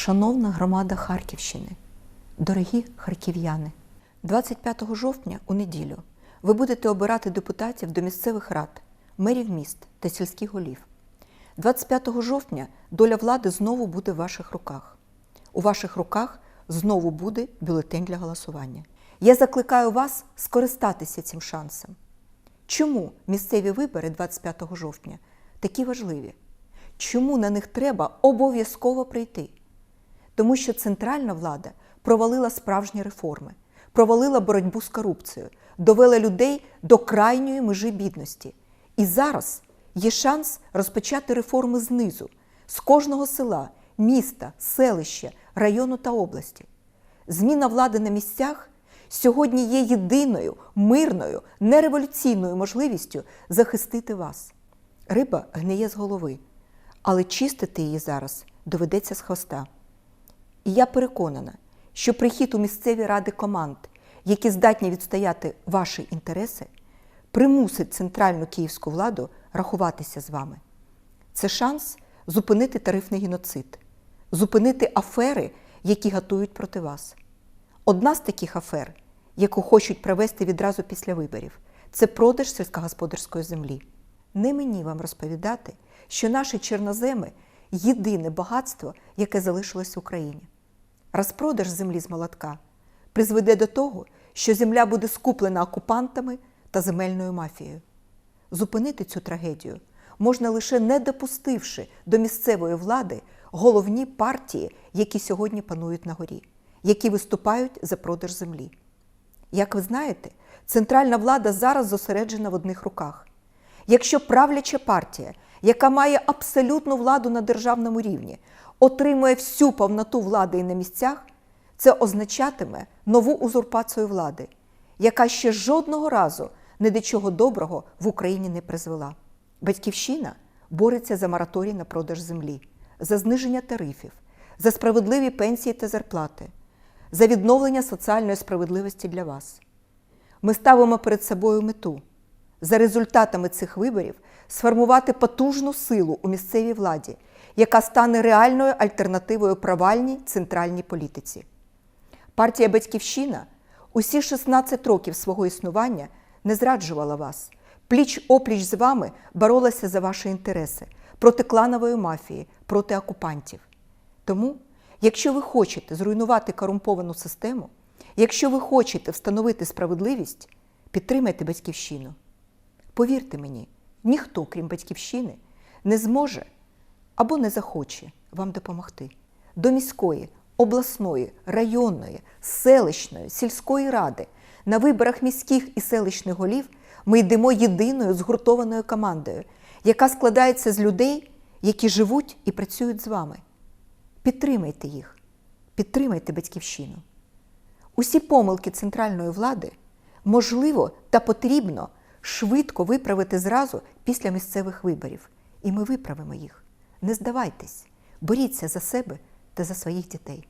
Шановна громада Харківщини, дорогі харків'яни, 25 жовтня у неділю ви будете обирати депутатів до місцевих рад, мерів міст та сільських голів. 25 жовтня доля влади знову буде в ваших руках. У ваших руках знову буде бюлетень для голосування. Я закликаю вас скористатися цим шансом. Чому місцеві вибори 25 жовтня такі важливі? Чому на них треба обов'язково прийти? Тому що центральна влада провалила справжні реформи, провалила боротьбу з корупцією, довела людей до крайньої межі бідності. І зараз є шанс розпочати реформи знизу, з кожного села, міста, селища, району та області. Зміна влади на місцях сьогодні є єдиною мирною, нереволюційною можливістю захистити вас. Риба гниє з голови, але чистити її зараз доведеться з хвоста. І я переконана, що прихід у місцеві ради команд, які здатні відстояти ваші інтереси, примусить центральну київську владу рахуватися з вами. Це шанс зупинити тарифний геноцид, зупинити афери, які готують проти вас. Одна з таких афер, яку хочуть провести відразу після виборів, це продаж сільськогосподарської землі. Не мені вам розповідати, що наші чорноземи єдине багатство, яке залишилось в Україні. Розпродаж землі з молотка призведе до того, що земля буде скуплена окупантами та земельною мафією. Зупинити цю трагедію можна лише не допустивши до місцевої влади головні партії, які сьогодні панують на горі, які виступають за продаж землі. Як ви знаєте, центральна влада зараз зосереджена в одних руках. Якщо правляча партія, яка має абсолютну владу на державному рівні, отримує всю повноту влади і на місцях, це означатиме нову узурпацію влади, яка ще жодного разу ні до чого доброго в Україні не призвела. Батьківщина бореться за мораторій на продаж землі, за зниження тарифів, за справедливі пенсії та зарплати, за відновлення соціальної справедливості для вас. Ми ставимо перед собою мету за результатами цих виборів сформувати потужну силу у місцевій владі, яка стане реальною альтернативою провальній центральній політиці. Партія Батьківщина усі 16 років свого існування не зраджувала вас. Пліч опліч з вами боролася за ваші інтереси проти кланової мафії, проти окупантів. Тому, якщо ви хочете зруйнувати корумповану систему, якщо ви хочете встановити справедливість, підтримайте батьківщину. Повірте мені, ніхто, крім батьківщини, не зможе або не захоче вам допомогти. До міської, обласної, районної, селищної, сільської ради на виборах міських і селищних голів ми йдемо єдиною згуртованою командою, яка складається з людей, які живуть і працюють з вами. Підтримайте їх, підтримайте батьківщину. Усі помилки центральної влади можливо та потрібно швидко виправити зразу після місцевих виборів. І ми виправимо їх. Не здавайтесь, боріться за себе та за своїх дітей.